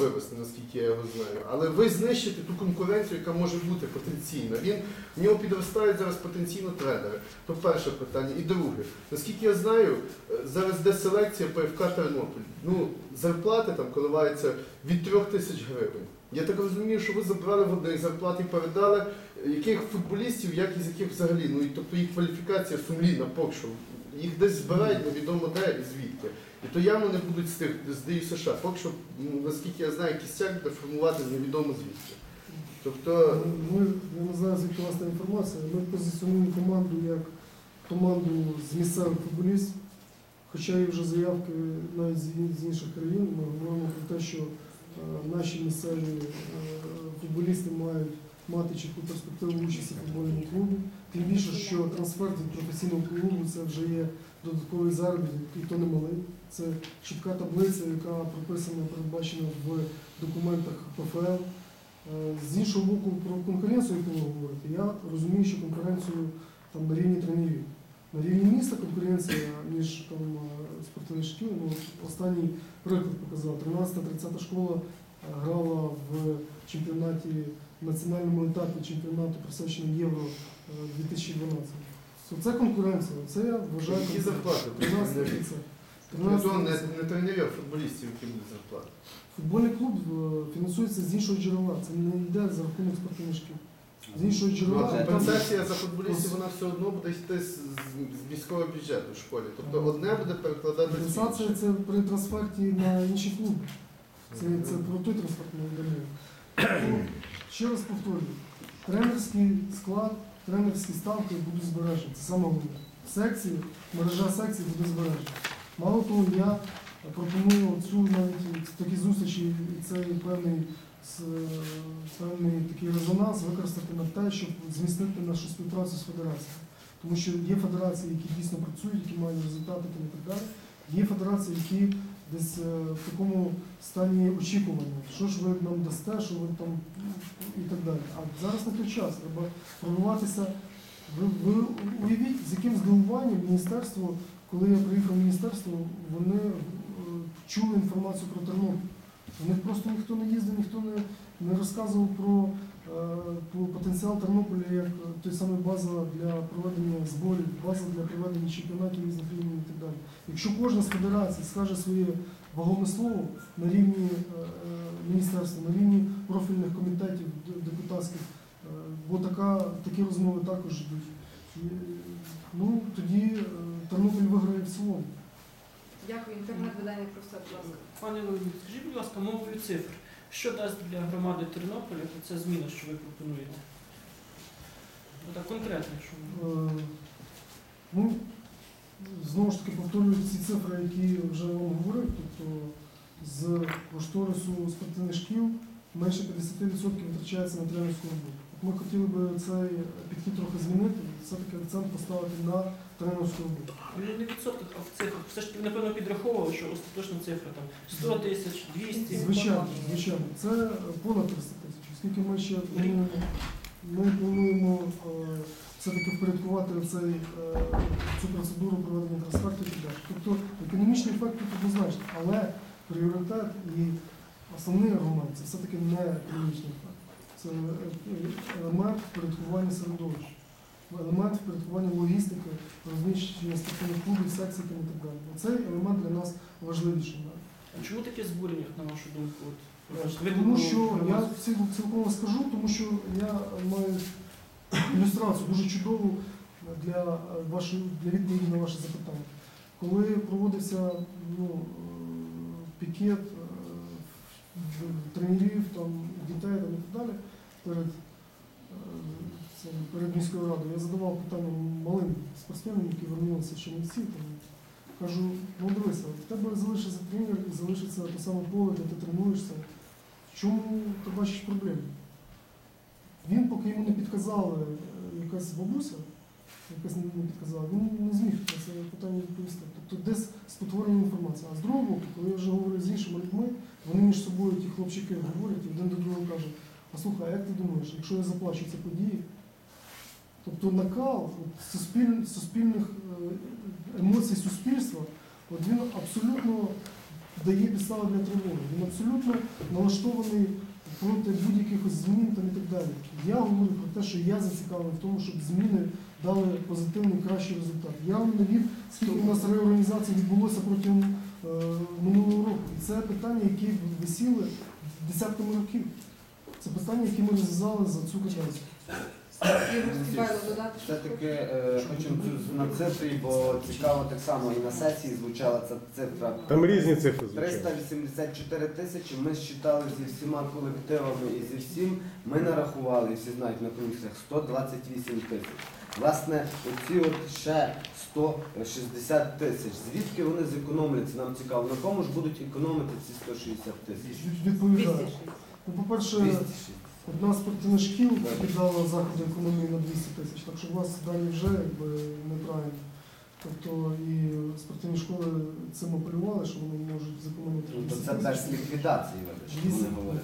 вивести, наскільки я його знаю. Але ви знищите ту конкуренцію, яка може бути потенційно. Він в нього підростають зараз потенційно тренери. То перше питання. І друге, наскільки я знаю, е, зараз де селекція ПФК Тернопіль. Ну, зарплати там коливаються від трьох тисяч гривень. Я так розумію, що ви забрали в одних зарплат і передали е, яких футболістів, як із яких взагалі. Ну і тобто їх кваліфікація сумлінна, поки що. Їх десь збирають невідомо де і звідки. І то явно не будуть з тих з США. Поки що, ну, наскільки я знаю, кістяк буде формувати невідомо звідки. Тобто, Ми, я не знаю, звідки та інформація. Ми позиціонуємо команду як команду з місцевих футболістів. Хоча є вже заявки навіть з інших країн, ми говоримо про те, що е, наші місцеві е, футболісти мають мати чітку перспективу участі в футбольному клубі. Тим більше, що трансфер від професійного клубу це вже є додатковий заробіток, і то не малий. Це чітка таблиця, яка прописана, передбачена в документах ПФЛ. Е, З іншого боку, про конкуренцію, яку ви говорите, я розумію, що конкуренцію там на рівні тренерів. На рівні міста конкуренція між там е, спортивними шкіл, ну, останній приклад показав. 13-30 школа е, грала в чемпіонаті національному етапі чемпіонату присвяченому Євро 2012. Це конкуренція. Це я вважаю. які зарплати? 13 Не, 30. не, не тренерів, а футболістів, які будуть зарплати. Футбольний клуб е, фінансується з іншого джерела. Це не йде за рахунок спортивних шкіл. З іншого Ну, джерела. компенсація за футболістів вона все одно буде йти з, з міського бюджету в школі. Тобто одне буде перекладати Компенсація це при трансферті на інші клуби. Це, це про той ми. Ну, Ще раз повторюю, тренерський склад, тренерські ставки будуть збережені. Це саме головне. Секції, мережа секцій буде збережена. Мало того, я пропоную цю навіть такі зустрічі і цей певний, певний такий резонанс використати на те, щоб зміцнити нашу співпрацю з федерацією. Тому що є федерації, які дійсно працюють, які мають результати і так далі. Є федерації, які десь е, в такому стані очікування, що ж ви нам дасте, що ви там і так далі. А зараз не той час, треба пробуватися. Ви, ви уявіть, з яким здивуванням міністерство, коли я приїхав в міністерство, вони е, чули інформацію про Тернопіль. У них просто ніхто не їздив, ніхто не, не розказував про потенціал Тернополя як е, той самий база для проведення зборів, база для проведення чемпіонатів різних рівнів і так далі. Якщо кожна з федерацій скаже своє вагоме слово на рівні е, е, міністерства, на рівні профільних комітетів депутатських, е, бо така, такі розмови також йдуть. Е, ну, тоді е, Тернопіль виграє в цілому. Дякую. Інтернет-видання про все, будь ласка. Пане Леонід, скажіть, будь ласка, мовою цифр. Що дасть для громади Тернополя ця зміна, що ви пропонуєте? Ну, так конкретно, що Е, Ну, знову ж таки повторюю ці цифри, які вже вам говорив. Тобто з кошторису спортивних шкіл менше 50% витрачається на тренерську роботу. Ми хотіли би цей підхід трохи змінити, все-таки акцент поставити на. Ну, не відсотках, а в цифрах. Все ж напевно, підраховували, що остаточна цифра там 100 тисяч, 200. Звичайно, звичайно, це понад 300 тисяч, оскільки ми ще плануємо, ми плануємо е, все-таки впорядкувати цей, е, цю процедуру проведення трансферту і так. Тобто економічний ефект тут однозначно, але пріоритет і основний аргумент це все-таки не економічний ефект. Це е, елемент впорядкування середовища, елемент впорядкування логістики, розміщення спортивних клубів, секцій і так далі. Цей елемент для нас важливіший. А чому таке збурення, на вашу думку? От, Тому що я цілком скажу, тому що я маю ілюстрацію дуже чудову для вашої для відповіді на ваше запитання. Коли проводився ну, пікет е, тренерів, там, дітей там, і так далі перед, перед міською радою, я задавав питання малим спортсменам, які вернулися з Чернівців. Там, кажу, ну дивися, в тебе залишиться тренер і залишиться те саме поле, де ти тренуєшся. В чому ти бачиш проблему? Він, поки йому не підказала е, якась бабуся, якась не не підказала, він не зміг на це питання відповісти. Тобто десь спотворення інформації. А з другого боку, коли я вже говорю з іншими людьми, вони між собою, ті хлопчики, говорять, і один до другого каже, а слухай, як ти думаєш, якщо я заплачу ці події? Тобто накал суспіль, суспільних е, емоцій суспільства, от він абсолютно дає підстави для тривоги. Він абсолютно налаштований проти будь-яких змін там і так далі. Я говорю про те, що я зацікавлений в тому, щоб зміни дали позитивний кращий результат. Я вам навів, скільки у нас реорганізацій відбулося протягом е, минулого року. І це питання, які висіли десятками років. Це питання, які ми розв'язали за цю каденцію. Ігор Стібайло додати. Все-таки е, хочемо цю- на цифрі, бо цікаво так само і на сесії звучала ця цифра. Там різні цифри звучать. 384 тисячі ми считали зі всіма колективами і зі всім. Ми нарахували, і всі знають на комісіях, 128 тисяч. Власне, оці от ще 160 тисяч. Звідки вони зекономляться? Нам цікаво. На кому ж будуть економити ці 160 тисяч? Відповідаю. 260. Ну, по-перше, 260. Одна з спортивних шкіл піддала заходи економії на 200 тисяч, так що у вас дані вже якби, неправильні. Тобто і спортивні школи цим апелювали, що вони можуть зекономити Ну, то це тисяч. без ліквідації, вибачте.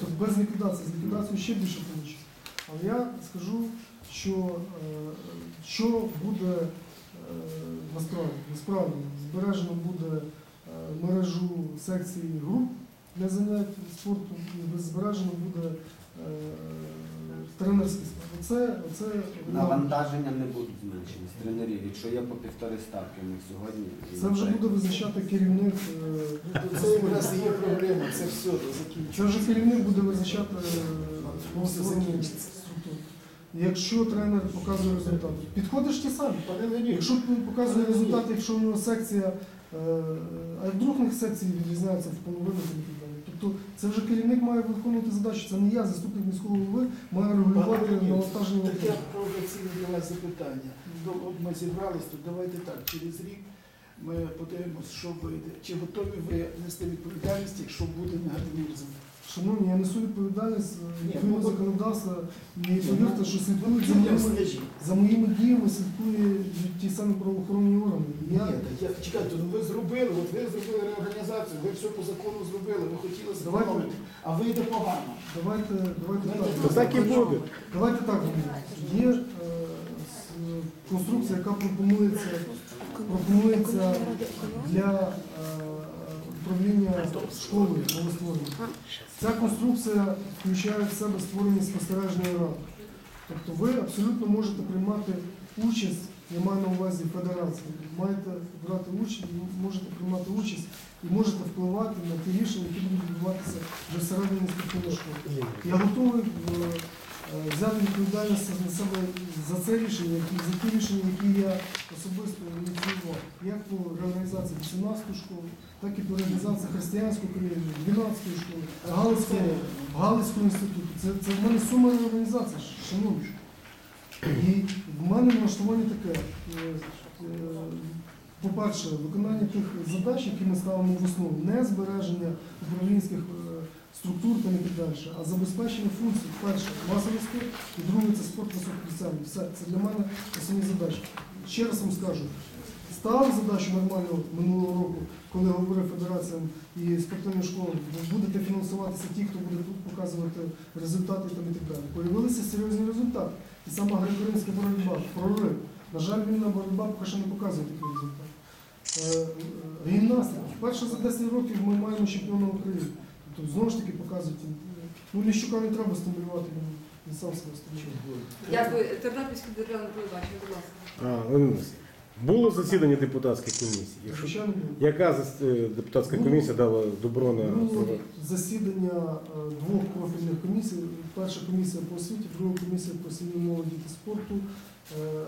Тобто без ліквідації, з ліквідацією ще більше вийде. Але я скажу, що, е, що буде е, насправді. Насправді збережено буде е, мережу секцій груп для занять спорту, і збережено буде тренерський склад. Оце, оце Навантаження не будуть зменшені з тренерів, якщо є по півтори ставки в них сьогодні. це вже буде визначати керівник. е, Це у нас є проблема, це все, то закінчується. Це вже керівник буде визначати е, закінчиться. Якщо тренер показує результат, підходиш ті самі. Пане Леонід, Якщо він показує результат, якщо у нього секція, е, а вдруг у них секції відрізняються в половину далі. Тобто це вже керівник має виконувати задачу. Це не я, заступник міського голови, маю регулювати навантаження. так я провокаційне для вас запитання. Ми зібрались тут, давайте так, через рік ми подивимося, що вийде. Чи готові ви нести відповідальність, якщо буде негативний результат? Шановні, я несу відповідальність е, відповідно ну, законодавства і повірте, що слідкують за Ну, моїми, за моїми діями слідкують ті самі правоохоронні органи. Ні, Я, так я чекайте, ну ви зробили, от ви зробили реорганізацію, ви все по закону зробили, ви хотіли Давайте. зекономити, а вийде погано. давайте, давайте так. Так і буде. Давайте так. Є е, конструкція, яка пропонується, пропонується для е, управління школою новостворення. Ця конструкція включає в себе створення спостережної ради. Тобто ви абсолютно можете приймати участь, я маю на увазі федерації, маєте брати участь, можете приймати участь і можете впливати на ті рішення, які будуть відбуватися вже всередині спортивної школи. Я готовий е, е, взяти відповідальність на себе за це рішення, за ті рішення, які я особисто ініціював, як по реорганізації 18-ї школи, так і по реорганізації християнської колегії, 12-ї школи, Галицького, Галицького інституту. Це, це в мене сума реорганізації, шановні. І в мене налаштування таке. е, е, По-перше, виконання тих задач, які ми ставимо в основу, не збереження управлінських е, структур там і так далі, а забезпечення функцій. Перше, масовий спорт, і друге це спорт високоспеціальний. Все, це для мене основні задачі. Ще раз вам скажу, ставив задачу нормально минулого року, коли говорив федераціям і спортивним школам, будете фінансуватися ті, хто буде тут показувати результати там і так далі. Появилися серйозні результати. І сама греко-римська боротьба, прорив. На жаль, вільна боротьба поки що не показує такий результат. Е, е, Гімнастика. Вперше за 10 років ми маємо чемпіона України. Тобто знову ж таки показують. Ну, Ліщука не треба стимулювати, він, він сам себе стимулює. Дякую. Тернопільське державне телебачення, будь ласка. Було засідання депутатської комісії. Якщо Звичайно, було. яка зас- е, депутатська комісія дала добро на Було засідання е, двох профільних комісій. Перша комісія по освіті, друга комісія по сім'ї молоді та спорту. Е,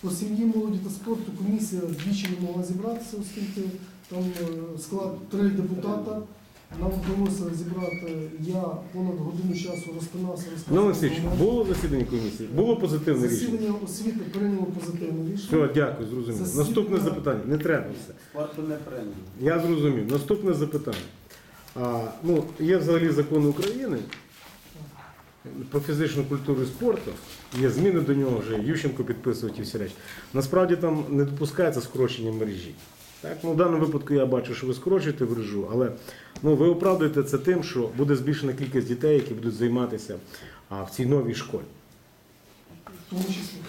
По сім'ї молоді та спорту комісія двічі не могла зібратися, оскільки там е, склад три депутата. Нам вдалося зібрати я понад годину часу розпинався, Ну. Олексійович, було засідання комісії? Було позитивне рішення? Засідання освіти прийняло позитивне рішення. Все, дякую, зрозумів. Засідання- Наступне запитання. Не треба все. Спорту не прийняли. Я зрозумів. Наступне запитання. А, ну, є взагалі закон України про фізичну культуру і спорту. Є зміни до нього вже. Ющенко підписують і всі речі. Насправді там не допускається скорочення мережі. Так, ну, в даному випадку я бачу, що ви скорочуєте мережу, але ну, ви оправдуєте це тим, що буде збільшена кількість дітей, які будуть займатися а, в цій новій школі.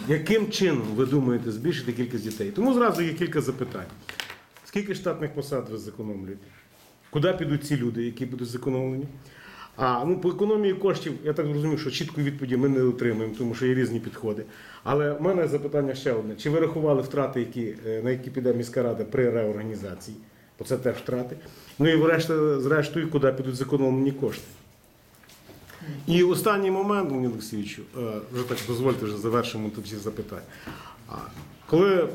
Яким чином ви думаєте збільшити кількість дітей? Тому зразу є кілька запитань. Скільки штатних посад ви зекономлюєте? куди підуть ці люди, які будуть зекономлені. А ну, по економії коштів, я так розумію, що чіткої відповіді ми не отримуємо, тому що є різні підходи. Але в мене запитання ще одне: чи ви рахували втрати, які, е, на які піде міська рада при реорганізації? Бо це теж втрати. Ну і врешті, зрештою, куди підуть зекономлені кошти. І останній момент, Леонід Олексійовичу, е, вже так дозвольте, вже завершимо тут всі запитання. Коли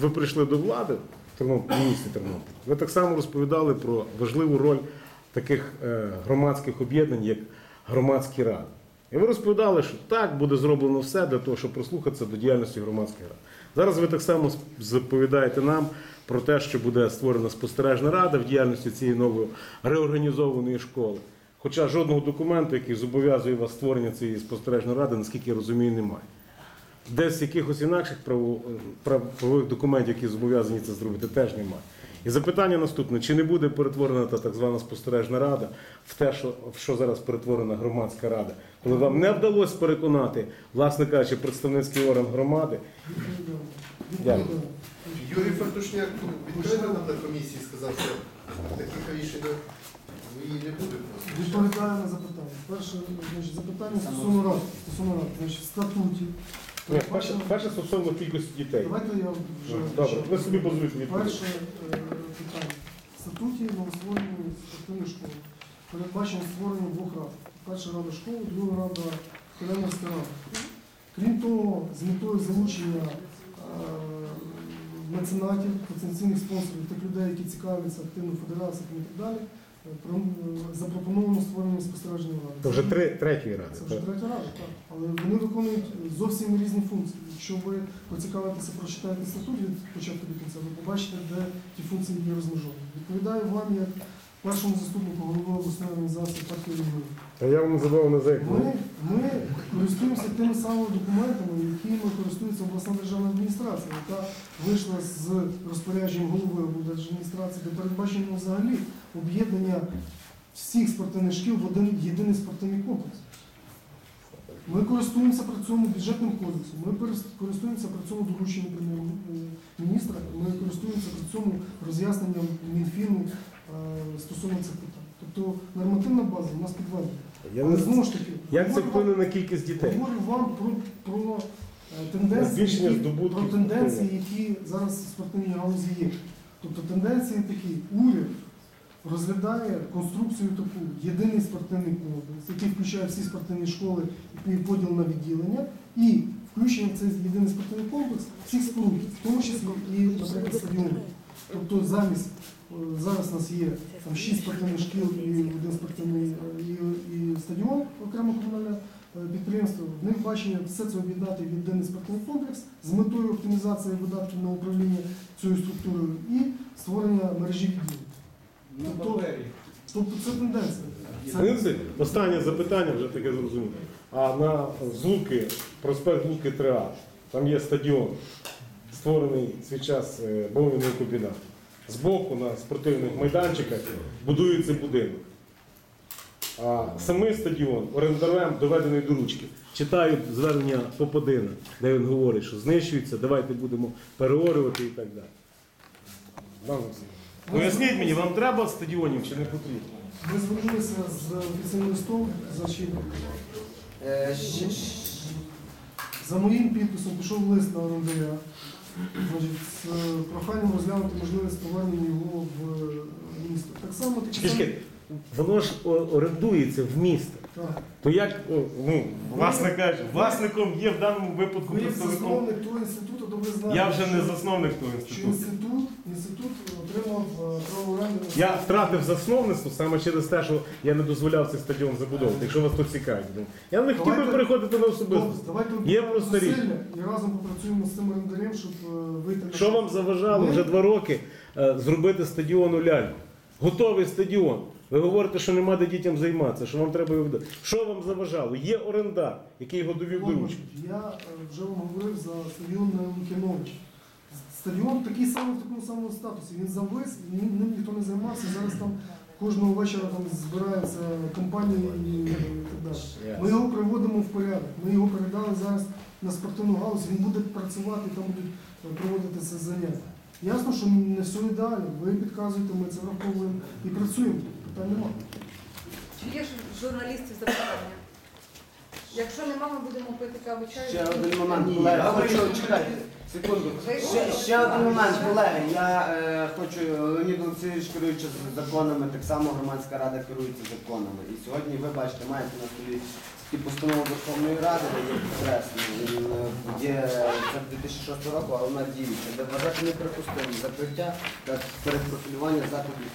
ви прийшли до влади в Тернопіль, ви так само розповідали про важливу роль таких е, громадських об'єднань, як громадські ради. І ви розповідали, що так буде зроблено все для того, щоб прослухатися до діяльності громадських рад. Зараз ви так само заповідаєте нам про те, що буде створена спостережна рада в діяльності цієї нової реорганізованої школи. Хоча жодного документу, який зобов'язує вас створення цієї спостережної ради, наскільки я розумію, немає. Десь якихось інакших право- прав- правових документів, які зобов'язані це зробити, теж немає. І запитання наступне: чи не буде перетворена та так звана спостережна рада в те, що, в що зараз перетворена громадська рада, коли вам не вдалося переконати, власне кажучи, представницький орган громади, Дякую. Юрій Фартушняк відкрито нам на комісії сказав, що таких рішень ви не буде просто. Відповідаю на запитання. Перше значить, запитання стосовно рад. Стосовно рад. Значить, в статуті. Ні, перше, перше стосовно кількості дітей. Давайте я вже Добре, ви собі дозволите відповідати. Перше е, питання. В статуті новостворення спортивної школи передбачено створення двох рад. Перша рада школи, друга рада тренерська рада. Крім того, з метою залучення е, меценатів, потенційних спонсорів, тих людей, які цікавляться активно федераціями і так далі, запропоновано створення спостережної ради. Це вже три, третьої ради. Це вже третя рада, так. Але вони виконують зовсім різні функції. Якщо ви поцікавитеся, прочитаєте статут від початку до кінця, ви побачите, де ті функції є розмежовані. Відповідаю вам як першому заступнику голови обласної організації партії регіонів. Та я вам забав на зайку. Ми, ми користуємося тими самими документами, якими користується обласна державна адміністрація, яка вийшла з розпорядженням голови облдержадміністрації, де передбачено взагалі об'єднання всіх спортивних шкіл в один єдиний спортивний комплекс. Ми користуємося при цьому бюджетним кодексом, ми користуємося при цьому дорученням прем'єр-міністра, ми користуємося при цьому роз'ясненням Мінфіну е, стосовно цих питань. Тобто нормативна база у нас підведена. Я Але не знову ж таки, Як це говорю вплине вам- на кількість дітей? говорю вам про, про е, тенденції, Збільшення які, здобутків про тенденції, які зараз в спортивній галузі є. Тобто тенденції такі, уряд розглядає конструкцію таку єдиний спортивний комплекс, який включає всі спортивні школи і поділ на відділення, і включення в цей єдиний спортивний комплекс всіх споруд, в тому числі і, наприклад, стадіону. Тобто замість зараз у нас є там шість спортивних шкіл і один спортивний і, і стадіон окремо комунальне е, підприємство. В них бачення все це об'єднати в єдиний спортивний комплекс з метою оптимізації видатків на управління цією структурою і створення мережі відділень. Тобто, тобто це тенденція. Це- Останнє запитання вже таке зрозуміло. А на Злуки, проспект Луки 3А, там є стадіон, створений свій час е, Бовіний комбінат. Збоку на спортивних майданчиках будується будинок. А самий стадіон орендарем доведений до ручки. Читають звернення Попадина, де він говорить, що знищується, давайте будемо переорювати і так далі. Поясніть мені, вам треба стадіонів чи не потрібно? Ми звернулися з офіційним листом за чим? Е, За моїм підписом пішов лист на значить, з проханням розглянути можливість повернення його в е, місто. Так само такі самі. чекай, Воно ж о, орендується в місто. Так. То як, о, ну, власне кажучи, власником є в даному випадку Ви як представником. засновник того інституту добре знаєте, Я вже не що- засновник того що інституту. інститут, інститут отримав е, право оренди Я втратив засновництво саме через те, що я не дозволяв цей стадіон забудовувати, якщо вас тут цікавить. Ну, Я не хотів би Давайте- переходити на Добре. Давайте Є об'єднаємо просто річ. зусилля і разом попрацюємо з цим орендарем, щоб е, вийти на Що вам заважало вже два роки е, зробити стадіон у ляльку? Готовий стадіон. Ви говорите, що нема де дітям займатися, що вам треба його віддати. Що вам заважало? Є орендар, який його довів до ручки. Я е, вже вам говорив за стадіон на Лукінович. Стадіон такий самий в такому самому статусі. Він завис, ним, ним ніхто не займався. Зараз там кожного вечора там збираються компанії і, так далі. Ми його приводимо в порядок. Ми його передали зараз на спортивну галузь. Він буде працювати, там будуть е, проводитися заняття. Ясно, що не все ідеально. Ви підказуєте, ми це враховуємо і працюємо. Питань немає. Чи є журналістів запитання? Якщо нема, ми будемо пити каву чаю. Ще один момент, колеги. Хочу, чекайте, секунду. Ще, ще один момент, колеги. Я е, хочу, Леонід Олексійович керуючи законами, так само громадська рада керується законами. І сьогодні ви бачите, маєте на столі ті постанови Верховної Ради, де є підкреслено, він, е, є це 2006 року, але вона діюча, де вважати неприпустимо закриття та перепрофілювання закладів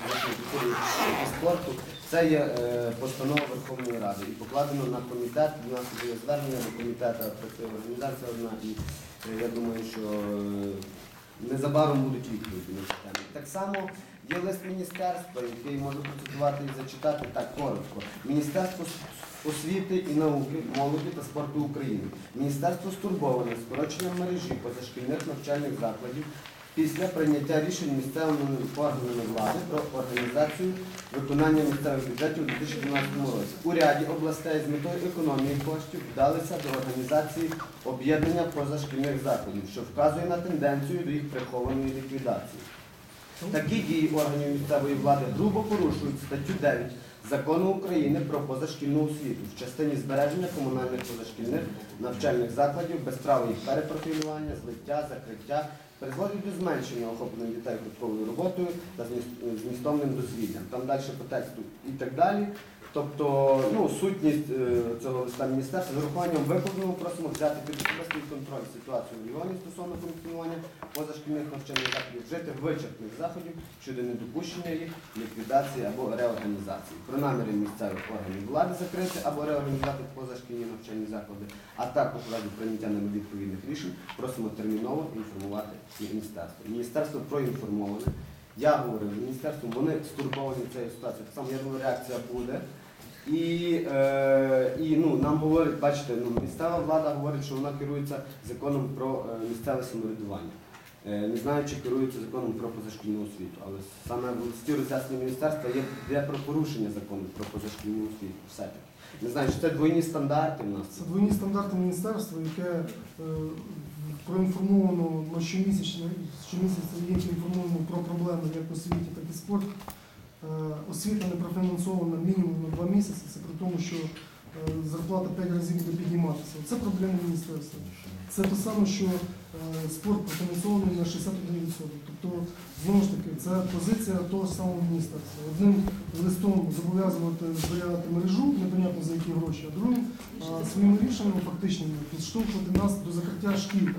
культури і спорту. Це є е, постанова Верховної Ради і покладено на комітет. У нас є звернення до комітету, працює організація одна, і я думаю, що е, незабаром будуть відповіді на цю. Так само є лист міністерства, який можу процитувати і зачитати так коротко. Міністерство освіти і науки, молоді та спорту України. Міністерство стурбоване скороченням мережі позашкільних навчальних закладів після прийняття рішень місцевими органами влади про організацію виконання місцевих бюджетів у 2012 році. У ряді областей з метою економії коштів вдалися до організації об'єднання позашкільних закладів, що вказує на тенденцію до їх прихованої ліквідації. Такі дії органів місцевої влади грубо порушують статтю 9 Закону України про позашкільну освіту в частині збереження комунальних позашкільних навчальних закладів без права їх перепрофілювання, злиття, закриття, призводить до зменшення охоплення дітей грудковою роботою та змістовним дозвіллям. Там далі по тексту і так далі. Тобто, ну, сутність е, цього листа міністерства з урахуванням викладеного просимо взяти під особистий контроль ситуацію в регіоні стосовно функціонування позашкільних навчальних закладів, вжити вичерпних заходів щодо недопущення їх ліквідації або реорганізації. Про наміри місцевих органів влади закрити або реорганізувати позашкільні навчальні заклади, а також в прийняття ними відповідних рішень просимо терміново інформувати міністерство. Міністерство проінформоване. Я говорив з вони стурбовані цією ситуацією. Так само я думаю, реакція буде. І, е, і ну, нам говорять, бачите, ну, місцева влада говорить, що вона керується законом про е, місцеве самоврядування. Е, не знаю, чи керується законом про позашкільну освіту, але саме в листі роз'яснення міністерства є, є про порушення закону про позашкільну освіту. Все-таки. Не знаю, чи це двойні стандарти в нас. Це двойні стандарти міністерства, яке е, проінформовано ми щомісячно, щомісяця є інформуємо про проблеми як в освіті, так і спорт. Е, Освіта не профінансована мінімум на два місяці. Це при тому, що е, зарплата 5 разів буде підніматися. Це проблема міністерства. Це те саме, що е, спорт профінансований на 61%. Тобто, знову ж таки, це позиція того самого міністерства. Одним листом зобов'язувати зберігати мережу, непонятно за які гроші, а другим своїми рішеннями фактичними підштовхувати нас до закриття шкіл,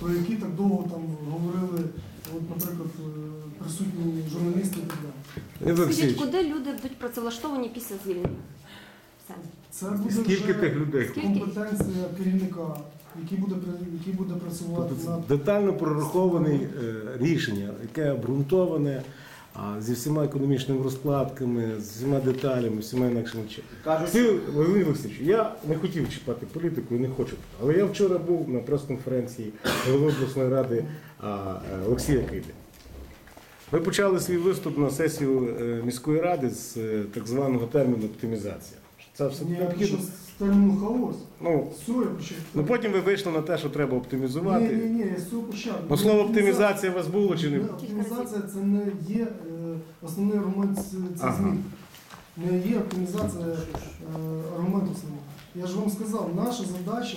про які так довго там говорили, от, наприклад, присутні журналісти і так далі. Леонід Скажіть, Олексійович, куди люди будуть працевлаштовані після звільнення? Все. Це буде скільки вже тих людей? Скільки? компетенція керівника, який буде, при- який буде працювати Тобто над детально прораховане рішення, яке обґрунтоване а, зі всіма економічними розкладками, з всіма деталями, всіма інакшими чинами. Кажуть, Всі, Леонід Олексійович, я не хотів чіпати політику і не хочу. Але я вчора був на прес-конференції голови обласної ради а, е, Олексія Киди. Ви почали свій виступ на сесію е, міської ради з е, так званого терміну оптимізація. Це все необхідно. почав терміну хаос. Ну, ну потім ви вийшли на те, що треба оптимізувати. ні, ні, почав. Ну слово оптимізація у вас було чи не? Ні, Оптимізація це не є е, основний аргумент цих змін. Не є оптимізація е, аргумент основний. Я ж вам сказав, наша задача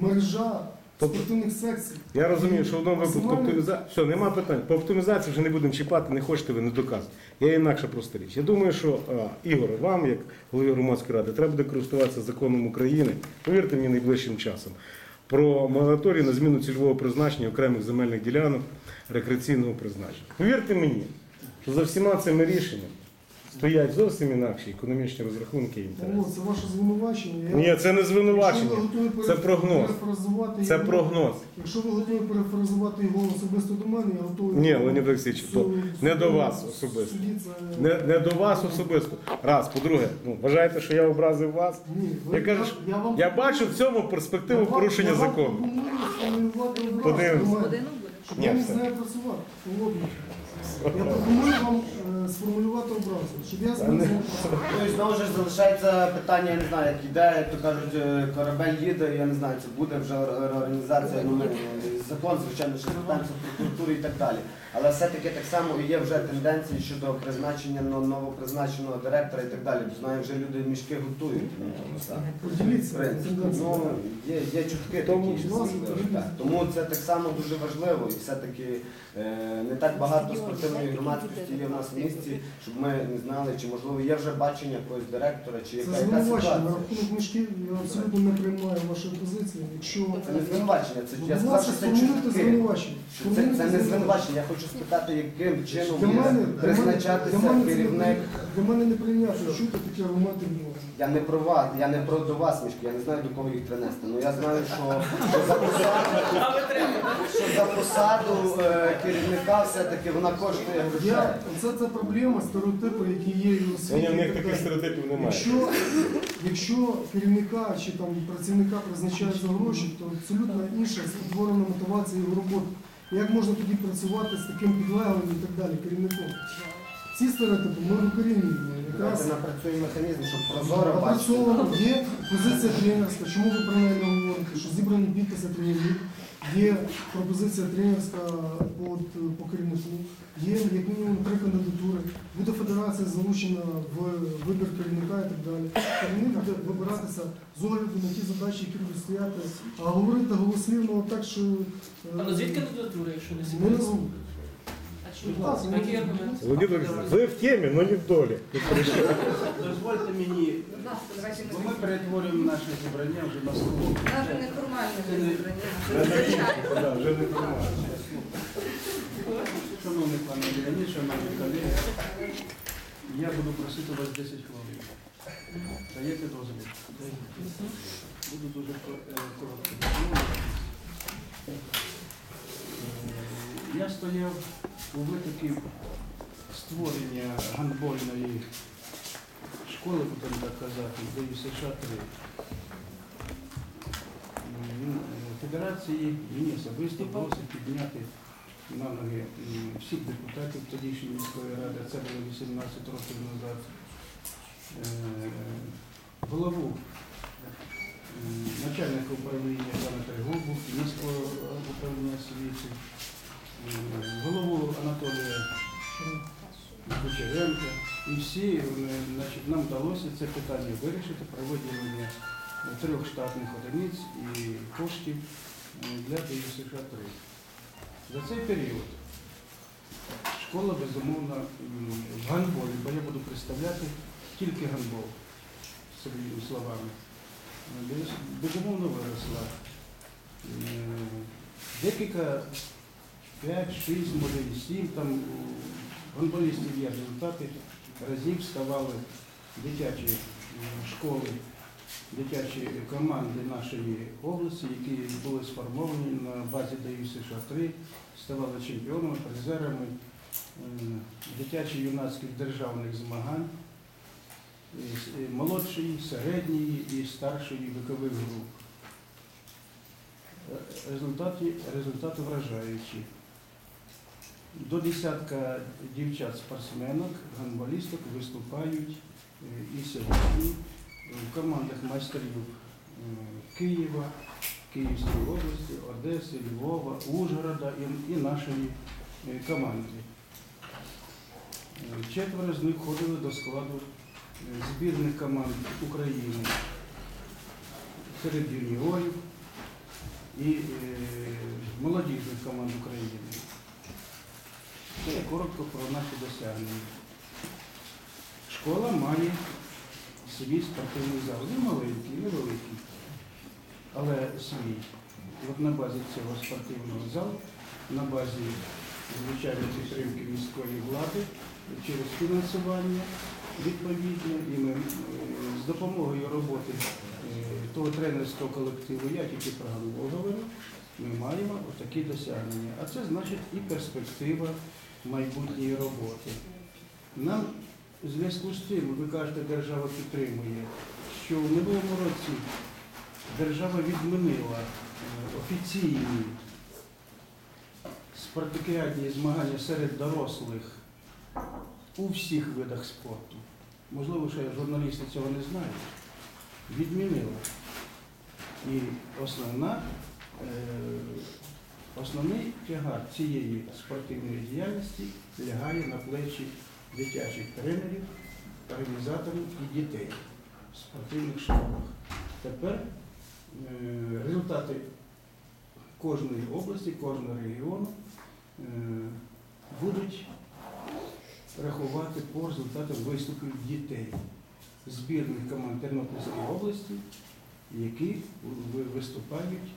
мережа спортивних секцій. Я розумію, що в одному випадку оптимізація. Все, нема питань. По оптимізації вже не будемо чіпати, не хочете ви, не доказуйте. Я інакша просто річ. Я думаю, що а, Ігор, вам, як голові громадської ради, треба буде користуватися законом України, повірте мені, найближчим часом. Про мораторій на зміну цільового призначення окремих земельних ділянок рекреаційного призначення. Повірте мені, що за всіма цими рішеннями стоять зовсім інакші економічні розрахунки і інтереси. це ваше звинувачення. Я- Ні, це не Якщо звинувачення, ви готові пере- це прогноз. перефразувати Це його- прогноз. Якщо ви готові перефразувати його особисто до мене, я готовий. Ні, Леонід Олексійович, то не до вас особисто. суді це- Не, не до вас особисто. Раз, по-друге, ну, вважаєте, що я образив вас? Ні, ви- Я кажу, я, вам Я бачу в цьому перспективу порушення закону. Подивимось. буде. Щоб Ні, я не все. знаю працювати. Холодно. Я пропоную вам е, сформулювати образу, щоб я знав. Ну і знову ж залишається питання, я не знаю, як іде, як то кажуть, е, корабель їде, я не знаю, це буде вже ре- реорганізація, ну, ми, е, закон, звичайно, що питається прокуратури і так далі. Але все-таки так само і є вже тенденції щодо призначення но- новопризначеного директора і так далі. Бо знаю, вже люди мішки готують. Ну, так. Поділіться. Принципі. Ну, є, є чутки Тому, такі. ласка, що, так. Тому це так само дуже важливо. І все-таки не так багато спортивної громадськості є в нас в місті, щоб ми не знали, чи можливо є вже бачення якогось директора, чи Це яка, яка звинувачення. На рахунок мішків я абсолютно не приймаю вашої позиції. Якщо Це не звинувачення, це я будь сказав, ласка, що це сформулюйте чутки. звинувачення. Що Це, це не звинувачення. Я хочу спитати, яким чином Для мене, буде для мене, призначатися мене це не керівник. для мене не прийнято чути такі аргументи в нього. Я не про вас, я не про до вас мішки, я не знаю до кого їх принести. Ну я знаю, що, що за посаду, що за посаду е, керівника все-таки вона коштує грошей. Я, це, це проблема, стереотипи, які є і у світі. Ні, в них таких стереотипів немає. Якщо, якщо керівника чи там працівника призначають за гроші, то абсолютно інша створена мотивація його роботи. Як можна тоді працювати з таким підлеглим і так далі керівником? Ці стереотипи ми викорінюємо. Якраз Давайте напрацюємо механізм, щоб прозоро бачити. Напрацьовано, є позиція тренерська. Чому ви про неї не говорите? Що зібрані підписи тренерів, є пропозиція тренерська по, по керівнику, є як мінімум три кандидатури. Буде федерація залучена в вибір керівника і так далі. Керівник буде вибиратися з огляду на ті задачі, які будуть стояти. А говорити голослівно так, що е, А назвіть кандидатури, якщо не не секрет. Володимир Олексійович, ви в темі, але не в долі. Дозвольте мені, Будь ласка, давайте бо ми. ми перетворюємо наше зібрання вже на слово. Навіть неформальне зібрання. Звичайно. Да, вже не приймаю. Шановний пане Леонід, шановні колеги, я буду просити вас 10 хвилин. Даєте дозвіл? Буду дуже кор- е, коротко. Я стояв у витокі створення гандбольної школи, будемо так казати, де США 3. Е, Федерації мені особисто вдалося підняти на ноги всіх депутатів тодішньої міської ради, це було 18 років назад, Е, голову начальника управління пана Тригубу, міського управління освіти, голову Анатолія Кучеренка. І всі значить, нам вдалося це питання вирішити про виділення трьох штатних одиниць і коштів е, для ДЮСШ 3. За цей період школа, безумовно, в гандболі, бо я буду представляти тільки гандбол, своїми словами, е, безумовно виросла. Е, Декілька 5, 6, може і 7, там гандболістів є результати, разів ставали дитячі школи, дитячі команди нашої області, які були сформовані на базі ДАЮ США 3, ставали чемпіонами, призерами е, дитячо-юнацьких державних змагань е, е, молодшої, середньої і старшої вікових груп. Е, Результати, результати вражаючі. До десятка дівчат-спортсменок, гандболісток виступають е, і сьогодні в командах майстрів е, Києва, Київської області, Одеси, Львова, Ужгорода і, нашої е, команди. Е, Четверо з них входили до складу е, збірних команд України серед юніорів і е, молодіжних команд України. Це коротко про наші досягнення. Школа має свій спортивний зал. Не маленький, не великий, але свій. От на базі цього спортивного залу, на базі звичайної підтримки міської влади через фінансування відповідно, і ми е, з допомогою роботи е, того тренерського колективу, я тільки про говорю, ми маємо отакі досягнення. А це значить і перспектива майбутньої роботи. Нам у зв'язку з тим, ви кажете, держава підтримує, що в минулому році держава відмінила е, офіційні спартакіадні змагання серед дорослих у всіх видах спорту. Можливо, ще журналісти цього не знають. Відмінила. І основна, е, основний тягар цієї спортивної діяльності лягає на плечі дитячих тренерів, організаторів і дітей в спортивних школах. Тепер е, результати кожної області, кожного регіону е, будуть рахувати по результатам виступів дітей збірних команд Тернопільської області, які виступають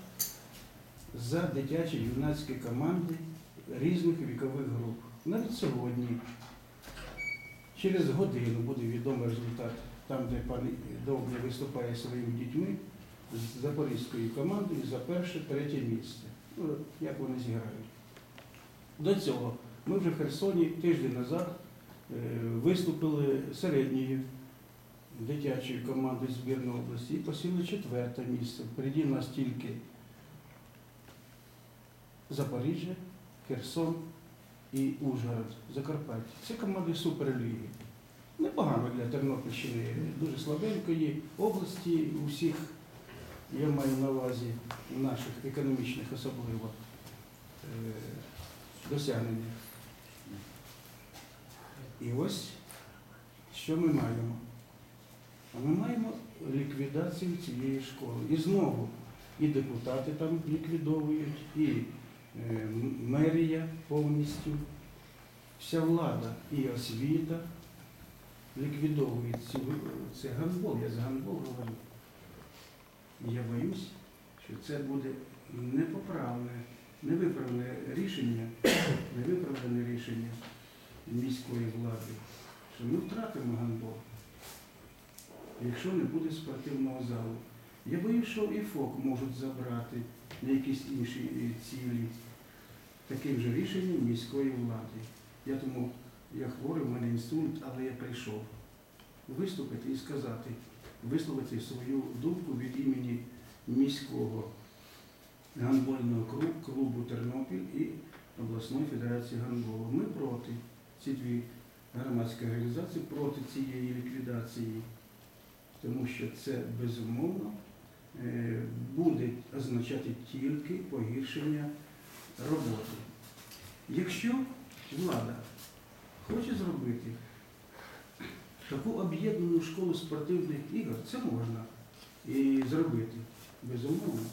за дитячі юнацькі команди різних вікових груп. Навіть сьогодні, через годину буде відомий результат, там, де пан Довбня виступає своїми дітьми з запорізькою командою за перше, третє місце. Ну, як вони зіграють. До цього ми вже в Херсоні тиждень назад е, виступили середньою дитячою командою збірної області і посіли четверте місце. Впереді нас тільки Запоріжжя, Херсон і Ужгород, Закарпаття. Це команди Суперліги. Непогано для Тернопільщини, дуже слабенької області усіх, я маю на увазі наших економічних особливо е, досягнення. І ось що ми маємо. Ми маємо ліквідацію цієї школи. І знову і депутати там ліквідовують, і мерія повністю, вся влада і освіта ліквідовують цю, це ганбол. Я за ганбол говорю. Я боюсь, що це буде непоправне, невиправне рішення, невиправдане рішення міської влади, що ми втратимо гандбол, якщо не буде спортивного залу. Я боюсь, що і ФОК можуть забрати на якісь інші е, цілі таким же рішенням міської влади. Я тому, я хворий, в мене інсульт, але я прийшов виступити і сказати, висловити свою думку від імені міського гандбольного клубу Тернопіль і обласної федерації гандболу. Ми проти ці дві громадські організації проти цієї ліквідації, тому що це безумовно е, буде означати тільки погіршення роботи. Якщо влада хоче зробити таку об'єднану школу спортивних ігор, це можна і зробити, безумовно.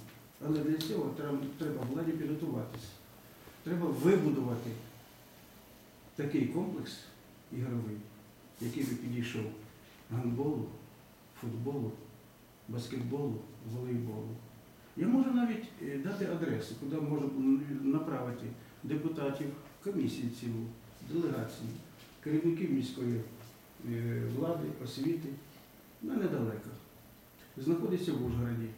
Але для цього треба, владі підготуватися. Треба вибудувати такий комплекс ігровий, який би підійшов гандболу, футболу, баскетболу, волейболу. Я можу навіть е, дати адресу, куди можу направити депутатів, комісії цілу, делегації, керівників міської е, влади, освіти, ну, недалеко. Знаходиться в Ужгороді.